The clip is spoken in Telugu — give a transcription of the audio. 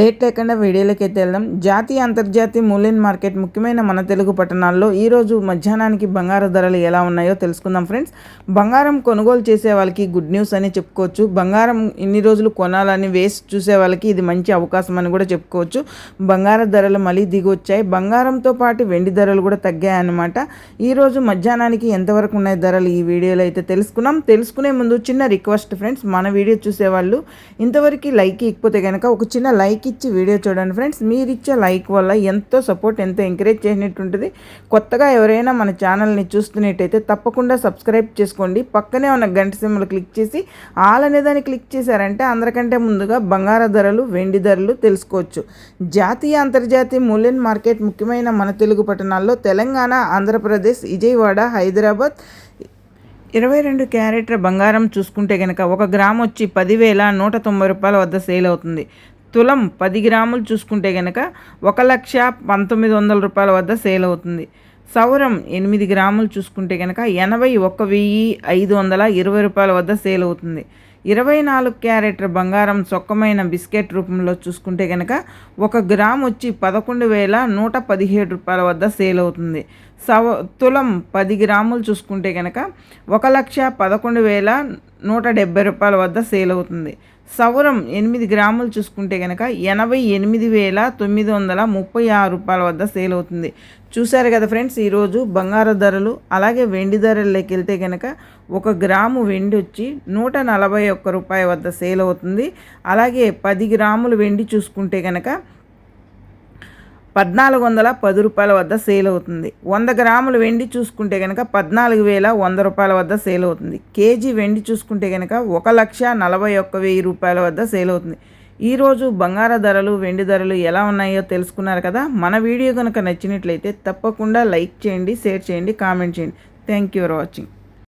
లేట్ లేకుండా వీడియోలోకి అయితే వెళ్దాం. జాతీయ అంతర్జాతీయ మూల్యం మార్కెట్ ముఖ్యమైన మన తెలుగు పట్టణాల్లో ఈరోజు మధ్యాహ్నానికి బంగారు ధరలు ఎలా ఉన్నాయో తెలుసుకుందాం ఫ్రెండ్స్. బంగారం కొనుగోలు చేసే వాళ్ళకి గుడ్ న్యూస్ అని చెప్పుకోవచ్చు. బంగారం ఇన్ని రోజులు కొనాలని వేస్ట్ చూసే వాళ్ళకి ఇది మంచి అవకాశం అని కూడా చెప్పుకోవచ్చు. బంగారు ధరలు మళ్ళీ దిగొచ్చాయి. బంగారంతో పాటు వెండి ధరలు కూడా తగ్గాయన్నమాట. ఈరోజు మధ్యాహ్నానికి ఎంతవరకు ఉన్నాయి ధరలు ఈ వీడియోలో అయితే తెలుసుకున్నాం తెలుసుకునే ముందు చిన్న రిక్వెస్ట్ ఫ్రెండ్స్. మన వీడియో చూసేవాళ్ళు ఇంతవరకు లైక్ ఇకపోతే కనుక ఒక చిన్న లైక్ లైక్ ఇచ్చి వీడియో చూడండి ఫ్రెండ్స్. మీరు ఇచ్చే లైక్ వల్ల ఎంతో సపోర్ట్ ఎంతో ఎంకరేజ్ చేసినట్టు ఉంటుంది కొత్తగా ఎవరైనా మన ఛానల్ని చూస్తున్నట్టయితే తప్పకుండా సబ్స్క్రైబ్ చేసుకోండి. పక్కనే ఉన్న గంట సింబల్ క్లిక్ చేసి ఆల్ అనేదాన్ని క్లిక్ చేశారంటే అందరికంటే ముందుగా బంగార ధరలు వెండి ధరలు తెలుసుకోవచ్చు. జాతీయ అంతర్జాతీయ మూల్యం మార్కెట్ ముఖ్యమైన మన తెలుగు పట్టణాల్లో తెలంగాణ ఆంధ్రప్రదేశ్ విజయవాడ హైదరాబాద్ ఇరవై రెండు క్యారెట్ల బంగారం చూసుకుంటే కనుక ఒక గ్రామ్ వచ్చి పదివేల నూట తొంభై రూపాయల వద్ద సేల్ అవుతుంది. తులం పది గ్రాములు చూసుకుంటే కనుక ఒక లక్ష పంతొమ్మిది వందల రూపాయల వద్ద సేల్ అవుతుంది. సౌరం ఎనిమిది గ్రాములు చూసుకుంటే కనుక ఎనభై ఒక్క వెయ్యి ఐదు వందల ఇరవై రూపాయల వద్ద సేల్ అవుతుంది. ఇరవై నాలుగు క్యారెట్ల బంగారం సొక్కమైన బిస్కెట్ రూపంలో చూసుకుంటే కనుక ఒక గ్రామ్ వచ్చి పదకొండు వేల నూట పదిహేడు రూపాయల వద్ద సేల్ అవుతుంది. సవ తులం పది గ్రాములు చూసుకుంటే కనుక ఒక లక్ష పదకొండు వేల నూట డెబ్బై రూపాయల వద్ద సేల్ అవుతుంది. సౌరం ఎనిమిది గ్రాములు చూసుకుంటే కనుక ఎనభై ఎనిమిది వేల తొమ్మిది వందల ముప్పై ఆరు రూపాయల వద్ద సేల్ అవుతుంది. చూశారు కదా ఫ్రెండ్స్ ఈరోజు బంగారు ధరలు అలాగే వెండి ధరల్లోకి వెళ్తే కనుక ఒక గ్రాము వెండి వచ్చి నూట నలభై ఒక్క రూపాయి వద్ద సేల్ అవుతుంది. అలాగే పది గ్రాములు వెండి చూసుకుంటే కనుక పద్నాలుగు వందల పది రూపాయల వద్ద సేల్ అవుతుంది. వంద గ్రాములు వెండి చూసుకుంటే కనుక పద్నాలుగు వేల వంద రూపాయల వద్ద సేల్ అవుతుంది. కేజీ వెండి చూసుకుంటే కనుక ఒక లక్ష నలభై ఒక్క వెయ్యి రూపాయల వద్ద సేల్ అవుతుంది. ఈరోజు బంగార ధరలు వెండి ధరలు ఎలా ఉన్నాయో తెలుసుకున్నారు కదా? మన వీడియో కనుక నచ్చినట్లయితే తప్పకుండా లైక్ చేయండి షేర్ చేయండి కామెంట్ చేయండి. Thank you for watching